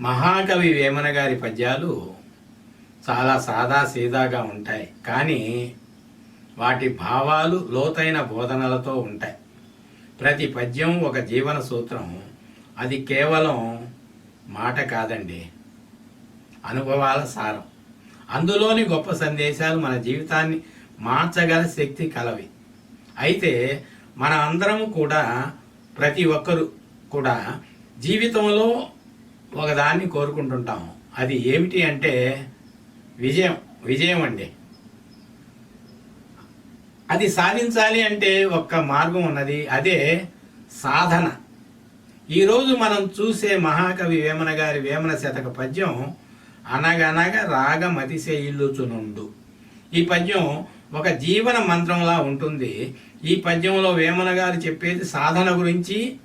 మహాకవి వేమన గారి పద్యాలు చాలా సాదా సీదాగా ఉంటాయి. కానీ వాటి భావాలు లోతైన బోధనలతో ఉంటాయి. ప్రతి పద్యం ఒక జీవన సూత్రం. అది కేవలం మాట కాదండి. అనుభవాల సారం. అందులోని గొప్ప సందేశాలు మన జీవితాన్ని మార్చగల శక్తి కలవి. అయితే మన అందరం కూడా ప్రతి ఒక్కరు కూడా జీవితంలో ఒకదాన్ని కోరుకుంటుంటాము. అది ఏమిటి అంటే విజయం విజయం అండి. అది సాధించాలి అంటే ఒక్క మార్గం ఉన్నది అదే సాధన. ఈరోజు మనం చూసే మహాకవి వేమన గారి వేమన శతక పద్యం అనగనగా రాగమతిసే అతిశయిల్లుచునుండు ఈ పద్యం ఒక జీవన మంత్రంలా ఉంటుంది. ఈ పద్యంలో వేమన గారు చెప్పేది సాధన గురించి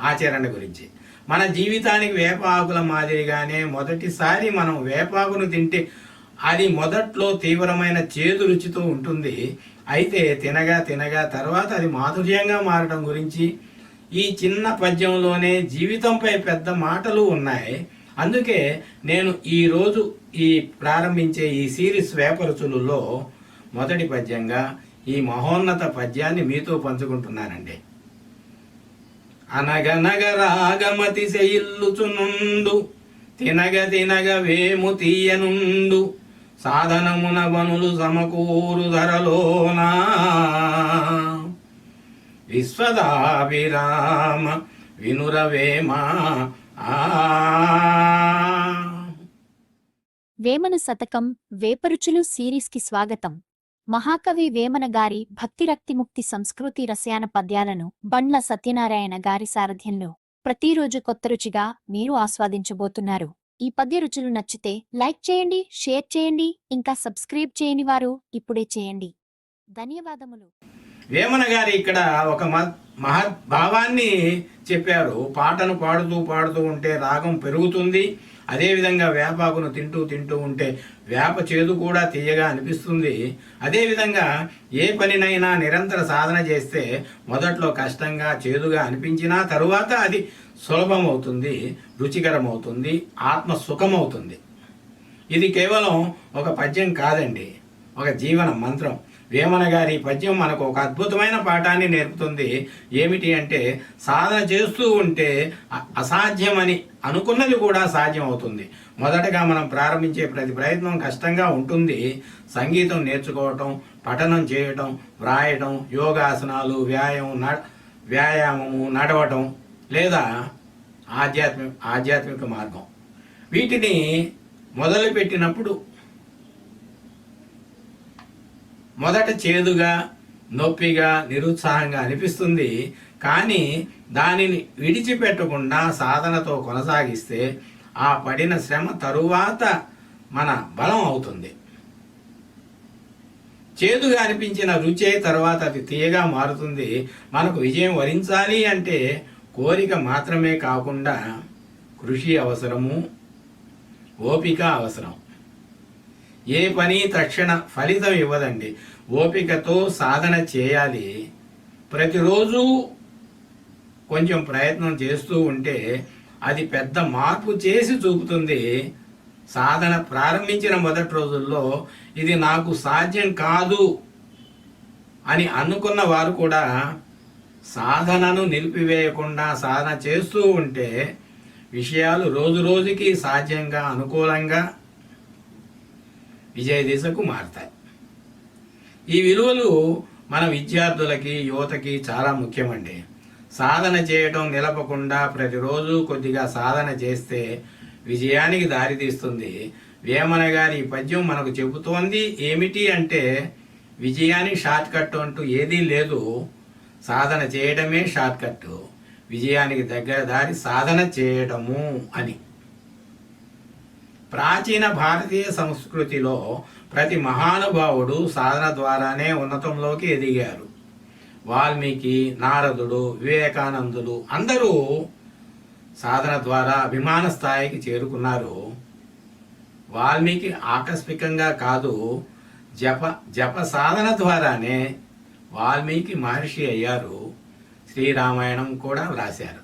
ఆచరణ గురించి. మన జీవితానికి వేపాకుల మాదిరిగానే మొదటిసారి మనం వేపాకును తింటే అది మొదట్లో తీవ్రమైన చేదు రుచితో ఉంటుంది. అయితే తినగా తినగా తర్వాత అది మాధుర్యంగా మారడం గురించి ఈ చిన్న పద్యంలోనే జీవితంపై పెద్ద మాటలు ఉన్నాయి. అందుకే నేను ఈరోజు ఈ ప్రారంభించే ఈ సిరీస్ వేపరుచులలో మొదటి పద్యంగా ఈ మహోన్నత పద్యాన్ని మీతో పంచుకుంటున్నానండి. అనగనగ రాగమతి శయిల్లుచునుండు తినగ తినగ వేము తీయనుండు సాధనమున వనులు సమకూరు ధరలోనా. విశ్వదాభిరామ వినురవేమా? ఆ. శతకం వేపరుచులు సిరీస్కి స్వాగతం. మహాకవి వేమన గారి భక్తిరక్తిముక్తి సంస్కృతి రసయాన పద్యాలను బండ్ల సత్యనారాయణ గారి సారథ్యంలో ప్రతిరోజు కొత్త రుచిగా మీరు ఆస్వాదించబోతున్నారు. ఈ పద్య రుచులు నచ్చితే లైక్ చేయండి షేర్ చేయండి ఇంకా సబ్స్క్రైబ్ చేయని వారు ఇప్పుడే చేయండి. ధన్యవాదములు. వేమన గారి ఇక్కడ ఒక మ- మహద్భావాన్ని చెప్పారు. పాటను పాడుతూ పాడుతూ ఉంటే రాగం పెరుగుతుంది. అదేవిధంగా వేపాకును తింటూ తింటూ ఉంటే వేప చేదు కూడా తీయగా అనిపిస్తుంది. అదేవిధంగా ఏ పనినైనా నిరంతర సాధన చేస్తే మొదట్లో కష్టంగా చేదుగా అనిపించినా తరువాత అది సులభం అవుతుంది రుచికరం ఆత్మ సుఖమవుతుంది ఇది కేవలం ఒక పద్యం కాదండి. ఒక జీవన మంత్రం. వేమన గారి పద్యం మనకు ఒక అద్భుతమైన పాఠాన్ని నేర్పుతుంది. ఏమిటి అంటే సాధన చేస్తూ ఉంటే అసాధ్యమని అనుకున్నది కూడా సాధ్యం అవుతుంది మొదటగా మనం ప్రారంభించే ప్రతి ప్రయత్నం కష్టంగా ఉంటుంది. సంగీతం నేర్చుకోవటం పఠనం చేయటం వ్రాయటం యోగాసనాలు వ్యాయామం న వ్యాయామము నడవటం లేదా ఆధ్యాత్మిక ఆధ్యాత్మిక మార్గం. వీటిని మొదలుపెట్టినప్పుడు మొదట చేదుగా నొప్పిగా నిరుత్సాహంగా అనిపిస్తుంది. కానీ దానిని విడిచిపెట్టకుండా సాధనతో కొనసాగిస్తే ఆ పడిన శ్రమ తరువాత మన బలం అవుతుంది. చేదుగా అనిపించిన రుచే తర్వాత అది తీయగా మారుతుంది. మనకు విజయం వరించాలి అంటే కోరిక మాత్రమే కాకుండా కృషి అవసరము ఓపిక అవసరం. ఏ పని తక్షణ ఫలితం ఇవ్వదండి. ఓపికతో సాధన చేయాలి. ప్రతిరోజు కొంచెం ప్రయత్నం చేస్తూ ఉంటే అది పెద్ద మార్పు చేసి చూపుతుంది. సాధన ప్రారంభించిన మొదటి రోజుల్లో ఇది నాకు సాధ్యం కాదు అని అనుకున్న వారు కూడా సాధనను నిలిపివేయకుండా సాధన చేస్తూ ఉంటే విషయాలు రోజు రోజుకి సాధ్యంగా అనుకూలంగా విజయ దిశకు మారతాయి. ఈ విలువలు మన విద్యార్థులకి యువతకి చాలా ముఖ్యమండి. సాధన చేయటం నిలపకుండా ప్రతిరోజు కొద్దిగా సాధన చేస్తే విజయానికి దారితీస్తుంది వేమన గారి ఈ పద్యం మనకు చెబుతోంది ఏమిటి అంటే విజయానికి షార్ట్ కట్ అంటూ ఏదీ లేదు. సాధన చేయడమే షార్ట్ కట్. విజయానికి దగ్గర దారి సాధన చేయడము అని. ప్రాచీన భారతీయ సంస్కృతిలో ప్రతి మహానుభావుడు సాధన ద్వారానే ఉన్నతంలోకి ఎదిగారు. వాల్మీకి నారదుడు వివేకానందులు అందరూ సాధన ద్వారా అభిమాన స్థాయికి చేరుకున్నారు. వాల్మీకి ఆకస్మికంగా కాదు జప జప సాధన ద్వారానే వాల్మీకి మహర్షి అయ్యారు. శ్రీరామాయణం కూడా వ్రాశారు.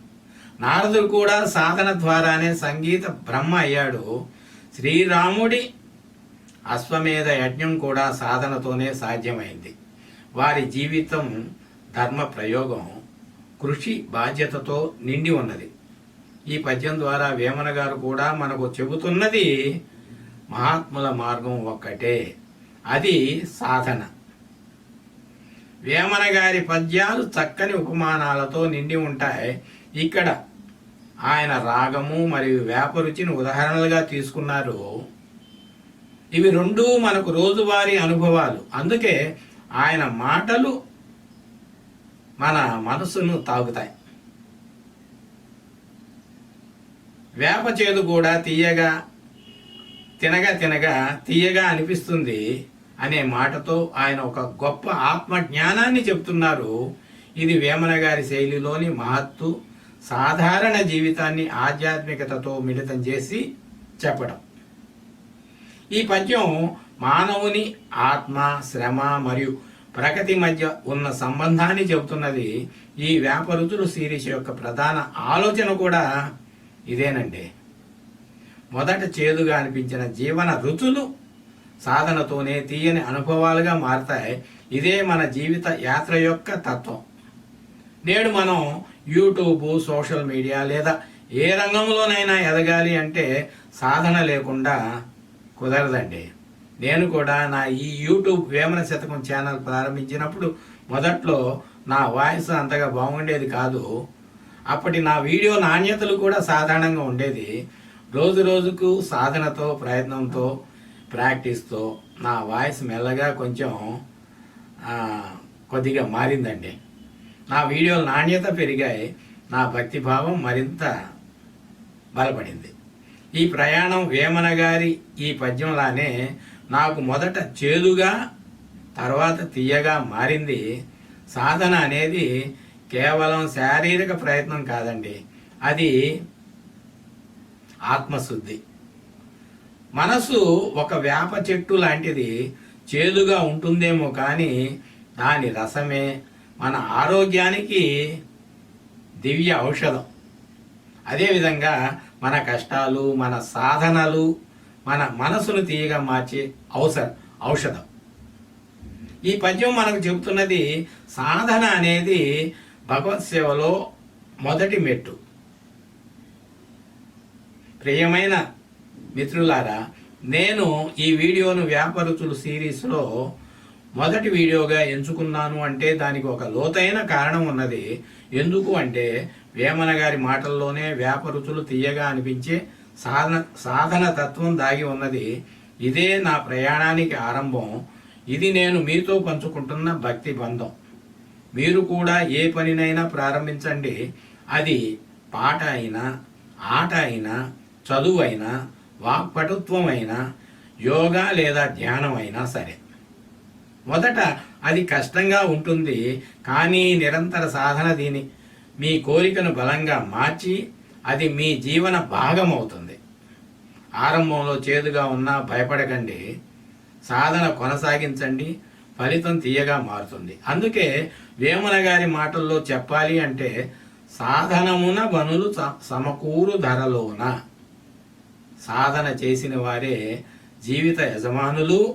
నారదుడు కూడా సాధన ద్వారానే సంగీత బ్రహ్మ అయ్యాడు. శ్రీరాముడి అశ్వమేధ యజ్ఞం కూడా సాధనతోనే సాధ్యమైంది. వారి జీవితం ధర్మ ప్రయోగం కృషి బాధ్యతతో నిండి ఉన్నది. ఈ పద్యం ద్వారా వేమన గారు కూడా మనకు చెబుతున్నది మహాత్ముల మార్గం ఒక్కటే. అది సాధన. వేమన గారి పద్యాలు చక్కని ఉపమానాలతో నిండి ఉంటాయి. ఇక్కడ ఆయన రాగము మరియు వేప రుచిని ఉదాహరణలుగా తీసుకున్నారు. ఇవి రెండూ మనకు రోజువారీ అనుభవాలు. అందుకే ఆయన మాటలు మన మనసును తాగుతాయి. వేప చేదు కూడా తీయగా తినగా తినగా తీయగా అనిపిస్తుంది అనే మాటతో ఆయన ఒక గొప్ప ఆత్మ జ్ఞానాన్ని చెప్తున్నారు. ఇది వేమన గారి శైలిలోని మహత్తు సాధారణ జీవితాన్ని ఆధ్యాత్మికతతో మిళితం చేసి చెప్పడం. ఈ పద్యం మానవుని ఆత్మ శ్రమ మరియు ప్రగతి మధ్య ఉన్న సంబంధాన్ని చెబుతున్నది ఈ వేప రుచులు సిరీస్ యొక్క ప్రధాన ఆలోచన కూడా ఇదేనండి. మొదట చేదుగా అనిపించిన జీవన రుచులు సాధనతోనే తీయని అనుభవాలుగా మారతాయి. ఇదే మన జీవిత యాత్ర యొక్క తత్వం. నేడు మనం యూట్యూబ్ సోషల్ మీడియా లేదా ఏ రంగంలోనైనా ఎదగాలి అంటే సాధన లేకుండా కుదరదండి. నేను కూడా నా ఈ యూట్యూబ్ వేమన శతకం ఛానల్ ప్రారంభించినప్పుడు మొదట్లో నా వాయిస్ అంతగా బాగుండేది కాదు. అప్పటి నా వీడియో నాణ్యతలు కూడా సాధారణంగా ఉండేది. రోజు రోజుకు సాధనతో ప్రయత్నంతో ప్రాక్టీస్తో నా వాయిస్ మెల్లగా కొంచెం కొద్దిగా మారిందండి. నా వీడియోల నాణ్యత పెరిగాయి నా భక్తిభావం మరింత బలపడింది. ఈ ప్రయాణం వేమన గారి ఈ పద్యంలానే నాకు మొదట చేదుగా తర్వాత తీయగా మారింది. సాధన అనేది కేవలం శారీరక ప్రయత్నం కాదండి అది ఆత్మశుద్ధి. మనసు ఒక వేప చెట్టు లాంటిది చేదుగా ఉంటుందేమో కానీ దాని రసమే మన ఆరోగ్యానికి దివ్య ఔషధం. అదేవిధంగా మన కష్టాలు మన సాధనలు మన మనసును తీయగా మార్చే అవసరం ఔషధం. ఈ పద్యం మనకు చెబుతున్నది సాధన అనేది భగవత్ సేవలో మొదటి మెట్టు. ప్రియమైన మిత్రులారా నేను ఈ వీడియోను వ్యాపరుచులు సిరీస్లో మొదటి వీడియోగా ఎంచుకున్నాను అంటే దానికి ఒక లోతైన కారణం ఉన్నది. ఎందుకు అంటే వేమన గారి మాటల్లోనే వేప రుచులు తీయగా అనిపించే సాధన సాధన తత్వం దాగి ఉన్నది. ఇదే నా ప్రయాణానికి ఆరంభం. ఇది నేను మీతో పంచుకుంటున్న భక్తి బంధం. మీరు కూడా ఏ పనినైనా ప్రారంభించండి. అది పాట అయినా ఆట అయినా చదువు అయినా వాక్పటుత్వం అయినా యోగా లేదా ధ్యానం అయినా సరే. మొదట అది కష్టంగా ఉంటుంది కానీ నిరంతర సాధన దీని. మీ కోరికను బలంగా మార్చి అది మీ జీవన భాగం అవుతుంది ఆరంభంలో చేదుగా ఉన్నా భయపడకండి. సాధన కొనసాగించండి ఫలితం తీయగా మారుతుంది. అందుకే వేమన గారి మాటల్లో చెప్పాలి అంటే సాధనమున బనులు స- సమకూరు ధరలోన. సాధన చేసిన వారే జీవిత యజమానులు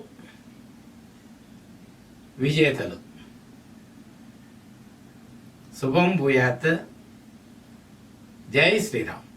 విజేతలు. శుభం భూయాత్. జై శ్రీరామ్.